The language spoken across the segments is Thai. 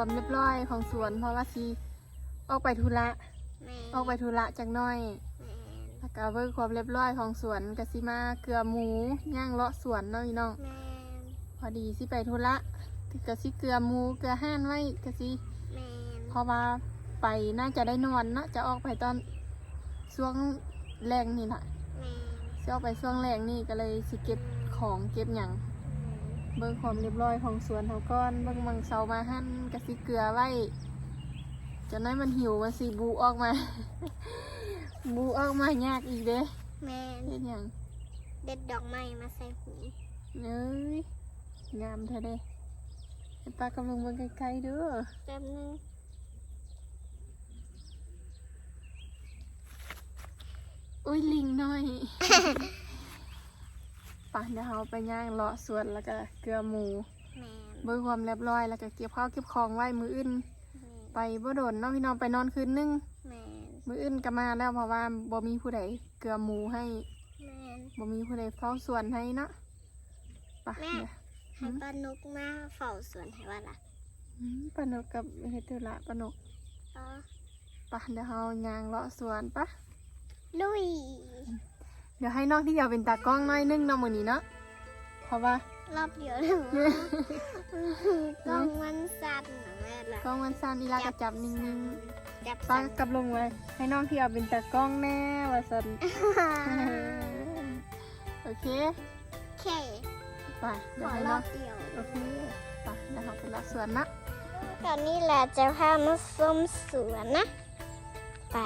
ความเรียบร้อยของสวน เพราะว่าสิออกไปธุระแม่ออกไปธุระจักหน่อยแม่แล้วก็เบิ่งความเรียบร้อยของสวนก็สิมาเกลือหมูย่างเลาะสวนเนาะพี่น้อง แม่พอดีสิไปธุระก็สิเกลือหมูเกลือห่านไว้ก็สิแม่เพราะว่าไปน่าจะได้นอนเนาะจะออกไปตอนช่วงแรงนี่แหละแม่จะออกไปช่วงแรงนี่ก็เลยสิเก็บของเก็บหยัง เบิ่งความเรียบร้อยของสวนเขาก่อนเบิ่งมังเสามาหั่นกะสิเกลือไว้จะน้อยมันหิวมันสิบูออกมา บูออกมายากอีกเด้แม่เฮ็ดหยังเด็ดดอกไม้มาใส่หูเอ้ยงามแท้เด้ให้ป้ากำลังเบิ่งไกลๆเด้อแป๊บนึงอุ้ยลิงน้อย ป่ะเดี๋ยวเราไปย่างเลาะสวนแล้วก็เกลือหมูแม่เบิ่งความเรียบร้อยแล้วก็เก็บข้าวเก็บของไว้มืออื่นแม่ไปบ่โดนเนาะพี่น้องไปนอนคืนนึง แม่มืออื่นก็มาแล้วเพราะว่าบ่มีผู้ใดเกลือหมูให้แม่บ่มีผู้ใดเฝ้าสวนให้เนาะไปะแม่เดี๋ยวให้ป้านกมาเฝ้าสวนให้ว่าล่ะอืมปานกกับเฮ็ดธุระปานกอ๋อไปะเดี๋ยวเฮาย่างเลาะสวนปะลุย เดี๋ยวให้น้องที่เดียวเป็นตากล้องหน้อยนึงเนาะมื้อนี้เนาะเพราะว่ารอบเดียวเลยมั้งกล้องมันสั่นนะแม่ล่ะกล้องมันสั้นอีลาก็จับนิ่งจับๆป้าสั่น กับลงไว้ ให้น้องที่เอาเป็นตากล้องแน่ว่าซั่นโอเคโอเคไปเดี๋ขยวอให้รน้อองบเดียว โอเคไปเดี๋ยวเฮาไปเลาะสวนนะ ตอนนี้แหละจะพามาส้มสวนนะ ไป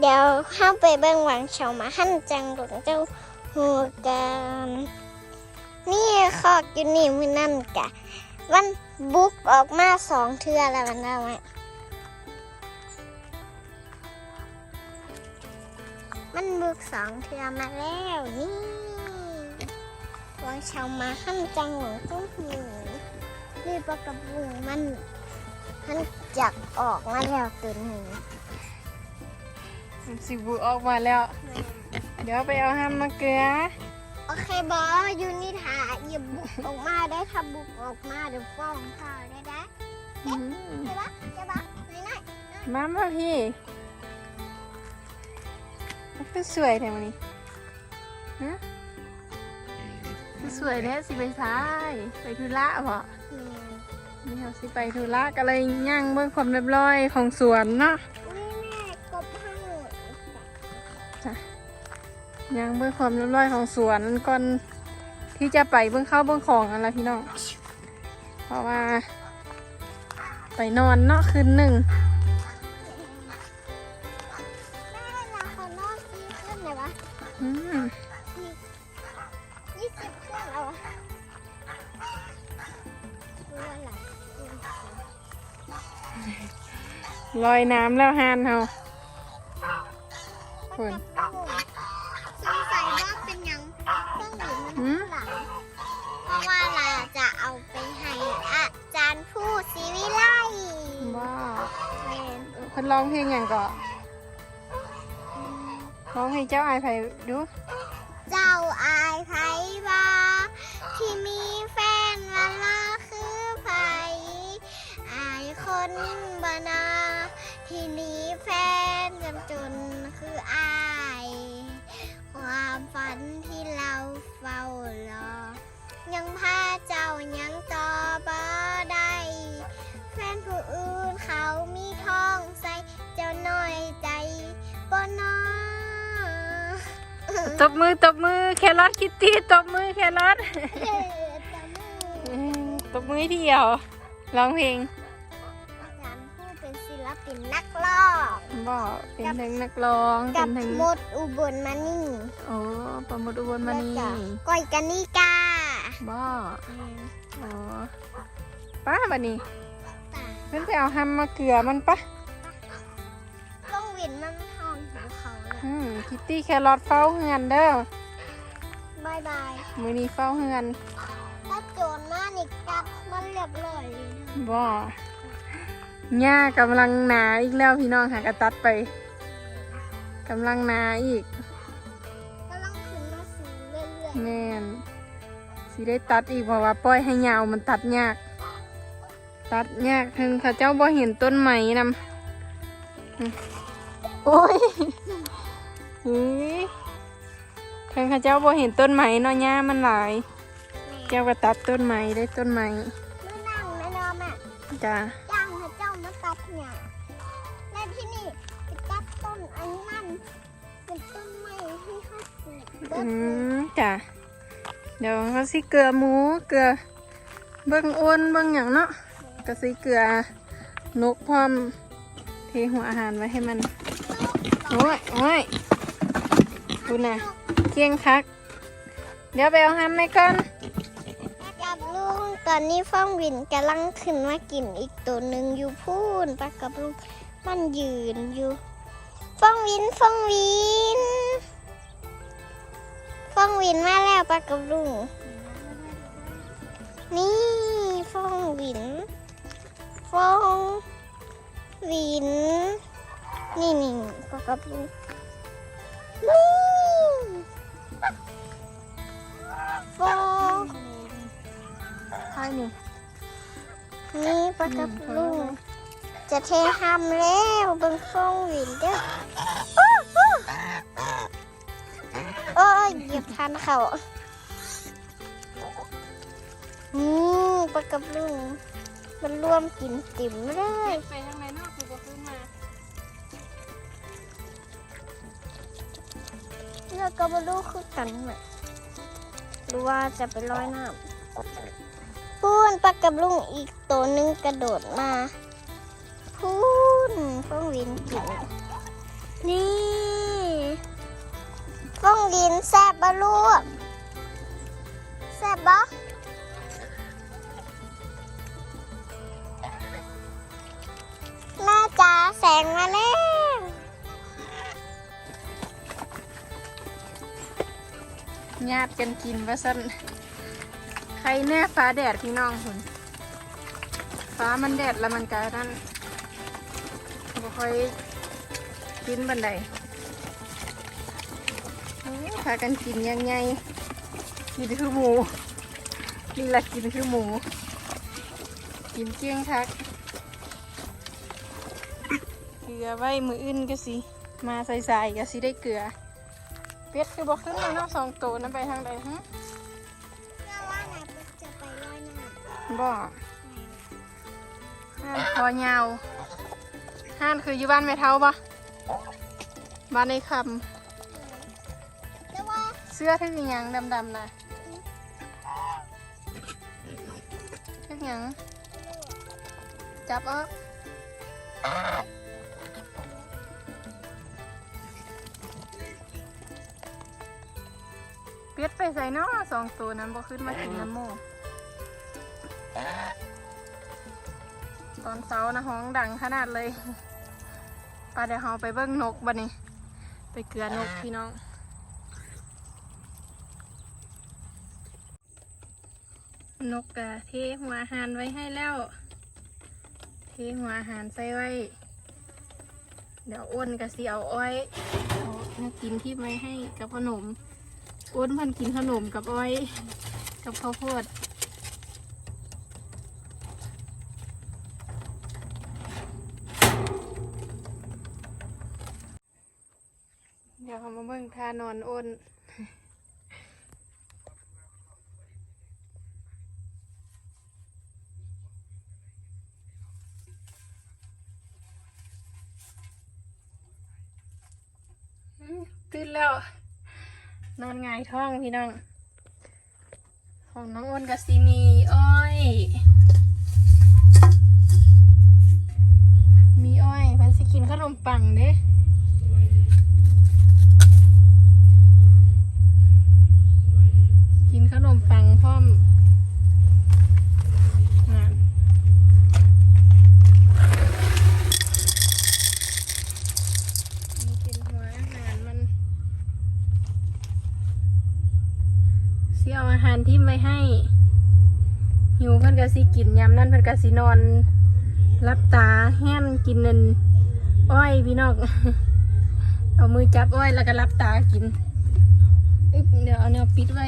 เดี๋ยวเข้าไปเบิ่งวังเฉามาหั่นจังหลงเจ้าหัวกัน นี่ขอกอยู่นี่มือนั่นกะวันบุกออกมาสองเทือแล้วมันเอาไหมมันบุกสองเทือมาแล้วนี่วังเฉามาหั่นจังหลงเจ้าหูนี่ปลากระบุงมันมันจักออกมาแล้วตัวหนึ่ง สิบูออกมาแล้ว เดี๋ยวไปเอาห้ามมาเกลือ โอเคบอยูนิถาอย่าบุกออกมาได้ถ้าบุกออกมาเดี๋ยวฟ้องพ่อได้ได้อืมใช่ปะใช่ปะไหนไหนมามาพี่มันคือสวยแท้มันนี่ฮะคือสวยแท้สิไปซ้ายไปธุระบ่นี่เราสิไปธุระก็เลยย่างเบิ่งความเรียบร้อยของสวนเนาะ ย่างเบิ่งความเรียบร้อยของสวนก่อนที่จะไปเบิ่งเข้าวเบิ่งของกันละพี่น้อง เพราะว่า ไปนอนเนาะคืนหนึ่งแม่เราขอนอกซีขึ้นเลยวะอืมยี่สิบขึ้นแล้วอะรู้อะไรลอยน้ำแล้วฮานเฮาคุคุ เพิ่นร้องเพลงอย่างก่อนร้องให้เจ้าอายไผดู เจ้าอายไผว่าที่มีแฟนว่าลาคือไผอายคนบานาที่นีแฟน บ่นอตบมือตบมือแครอทคิตตี้ตบมือแครอทเฮ้จำมืออืมตบมือให้เดียวร้องเพลงอาจารย์ผู้เป็นศิลปินนักร้องบ่เป็นทั้งนักร้องกัเป็บนทั้งมดอุบลมานี่โอ้ปรโมดอุบลมานีแล้วก็ก้อยกันนิกาบ่อ๋อป้าบัดนี้ตาเพิ่นไปเอาห้ำมาเกลือมันปะ คิตตี้แครอทเฝ้าเฮือนเด้อบายบายมื้อนี้เฝ้าเฮือนถ้าโจรมานี่กัดมันเรียบร้อยเลยนะบ่หญ้ากำลังหนาอีกแล้วพี่น้องหากระตัดไปกำลังหนาอีกกำลังขึ้นมาสูงเรื่อยแม่นสิได้ตัดอีกเพราะว่าปล่อยให้ยาวมันตัดยาก ตัดยากถึงเข้าเจ้าบ่เห็นต้นไม้นำอืมโอ้ย หือถึงเข้าเจ้าบ่เห็นต้นไม้เนาะหญ้ามันหลาย เจ้าก็ตัดต้นไม้ได้ต้นไม้ไม่นั่งไม่นอนแม่จ้าจ้างให้เจ้ามาตัดเนี่ยและที่นี่ไปตัดต้นอันนั้นเป็นต้นไม้ที่เขาปลูกเบิอืดเลยมจ้ะเดี๋ยวเขาสิเกลือหมูเกลือเบิ่งอ้วนเบิ่งอย่างเนาะก็สิเกลือนกพร้อมเทหัวอาหารไว้ให้มันโอ้ยโอ้ยูนะเคียงคัก เดี๋ยวไปเอาห้ำให้ก่อนกับลุงตอนนี้ฟ้องวินกำลังขึ้นมากินอีกตัวหนึ่งอยู่พูนปะกับลุงมันยืนอยู่ฟ้องวินฟ้องวินฟ้องวินมาแล้วปะกับลุงนี่ฟ้องวินฟ้องวินนี่นี่ปะกับลุง ฟ้องใช่นี่นี่ปลากับลุงจะเททำแล้วเบิ่งฟองหวินเด้อโอ้ยเหยียบทันเขาอืมปลากับลุงมันร่วมกินติ่มเลยไปทางไหนเนาะ แล้วก็มาดูคือกันแหละหรือว่าจะไปลอยน้ำพูนปลากับลุงอีกตัวหนึงกระโดดมาพูนฟ้องวินกินนี่ฟ้องดินแซบบะลูกแซบบ่แม่จ๋าแสงมาแล้ว ญาติกันกินว่าซั่นใครแน่ฟ้าแดดพี่น้องคุณฟ้ามันแดดแล้วมันก็นั่นบ่ค่อยกินบันไดพากันกินยังไงกินคือหมูนี่แหละกินคือหมู กินเกี้ยงคักเกลือไว้มืออื่นก็สิ มาใส่ๆก็สิได้เกลือ เป็ดคือบอกขึ้นมาเนาะสองตัวนั้นไปทางใดฮะแม่ว่าไหนจะไปลอยน้ำบ่ห้านคอยาวห้านคืออยู่บ้านแม่เท้าปะบ้านในคแต่ว่าำเสื้อที่มีหยังดำๆนะเสื้อหยังจับเอะ เป็ดไปใส่เนาะสองตัวนั้นบ่ขึ้นมากินน้ำโมตอนเช้านะห้องดังขนาดเลยปาเดี๋ยวเราไปเบิ้งนกบันนี้ไปเกลือนกพี่น้องนกกะเทหัวอาหารไว้ให้แล้ว เทหัวอาหารใส่ไว้ เดี๋ยวอ้วนกะสิเอาอ้อยเอากินที่ไว้ให้กับขนม อ้วนพันกินขนมกับอ้อย กับข้าวโพดเดี๋ยวเขามาเบิ่งทานอนอ้นตื่นแล้ว นอนงายท้องพี่น้อง ของน้องอ้นกับซีมีอ้อย มีอ้อยเพันสิกินขนมปังเด้ กินขนมปังพร้อมงานอันนี้เป็นหัวอาหารมันเสียเอาอาหารที่ไม่ให้ หิวเพิ่นก็สิกินยำนั่นเพิ่นก็สินอนรับตาแห้นกินนันอ้อยพี่น้องเอามือจับอ้อยแล้วก็รับตากินอึ๊บเดี๋ยวเอาแนวปิดไว้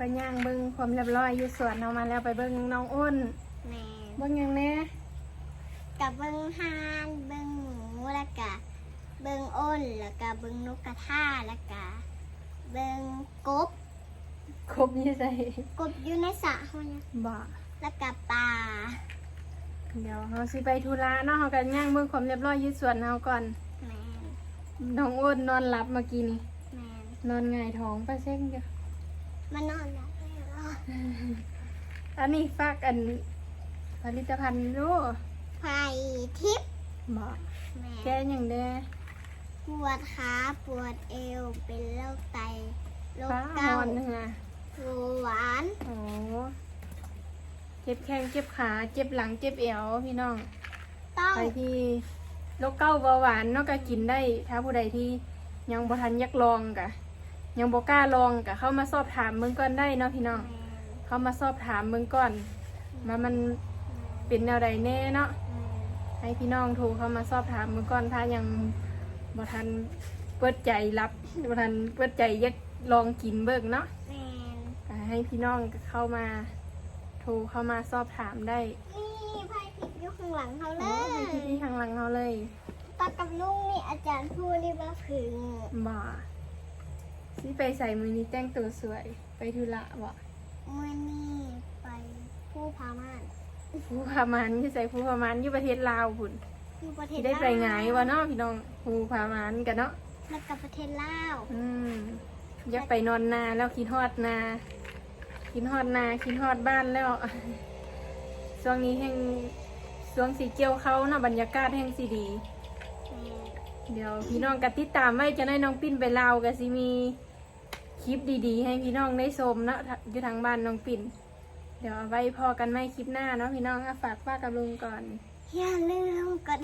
ก็ย่างเบิ่งความเรียบร้อยอยู่สวนเฮามาแล้วไปเบิ่งน้องอ้นแม่เบิ่งหยังแน่กับเบิงฮานเบิงหมูแล้วก็เบิงอ้นแล้วก็เบิงนกกระทาแล้วก็เบิงกบ ครบยี่ใส่กบอยู่ในสระเขาเนี่ยบ่แล้วก็ปลาเดี๋ยวเฮาสิไปธุระเนาะเฮาก็ย่างเบิ่งความเรียบร้อยอยู่สวนเฮาก่อนแมนน้องอ้นนอนหลับเมื่อกี้นี่แมนนอนหงายท้องไปเส้นจ้ะมานอนแล้วเหรออันนี้ฝากอันผลิตภัณฑ์รู้ไผ่ทิพย์บ่แมแก้นหยังแด้ปวดขาปวดเอวเป็นโรคไตโรคฟ้าเกาหอนต์นึงอะเบา หวานโอ้เจ็บแข้งเจ็บขา เจ็บหลังเจ็บเอวพี่น้องต้องใครที่โรคเก้าเบาหวานเนาะก็กินได้ ถ้าผู้ใดที่ยังบ่ทันอยักลองกะ ยังบ่กล้าลองกะ เข้ามาสอบถามเบิ่งก่อนได้เนาะพี่น้องแมนเข้ามาสอบถามเบิ่งก่อนว่ามันเป็นแนวใดแน่เนาะแมนให้พี่น้องโทรเข้ามาสอบถามเบิ่งก่อน ถ้ายังบ่ทันเปิดใจรับบ่ทันเปิดใจอยักลองกินเบิ่งเนาะแมนก็ ให้พี่น้องเข้ามาโทรเข้ามาสอบถามได้นี่ไผ่ทิพย์อยู่ข้างหลังเขาเลโอ้ยยที่ที่ทางหลังเราเลยตากับลุงนี่อาจารย์พูดนี่ว่าผึ่งบ่าสิไปใส่มือนี้แต่งตัวสวย ไปธุระบ่เมื่อนี่ไปผู้พาม่านผู้พามันที่ใส่ผู้พามันอยู่ประเทศลาวพุ่นอยู่ประเทที่ศได้ไปลาวไงายวะเนาะพี่น้องผู้พามันกันเนาะ แล้วกับประเทศลาว อืมอยากไปนอนนาแล้วคิดฮอดนา คินฮอดนาคินฮอดบ้านแล้วช่วงนี้แห่งช่วงสีเกียวเขาเนาะบรรยากาศแห่งสีดี เดี๋ยวพี่น้องกัติดตามไว้จะได้น้องปิ้นไปลาวก็สิมีคลิปดีๆ ให้พี่น้องได้ชมเนาะอยู่ทางบ้านน้องปิ้นเดี๋ยวเอาไว้พอกันไม่คลิปหน้าเนาะพี่น้องฝากป้ากับลุงก่อน อย่าลืมกด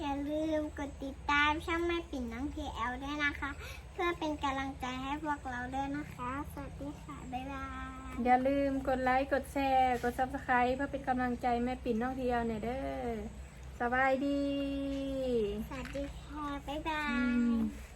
อย่าลืมกดติดตามช่องแม่ปิ่นน้องพีแอลด้วยนะคะ เพื่อเป็นกำลังใจให้พวกเราด้วยนะคะ สวัสดีค่ะ บ๊ายบาย อย่าลืมกดไลค์ กดแชร์ กดซับสไครต์เพื่อเป็นกำลังใจแม่ปิ่นน้องเทียวเนี่ยเด้อสบายดี สวัสดีค่ะ บ๊ายบาอืยม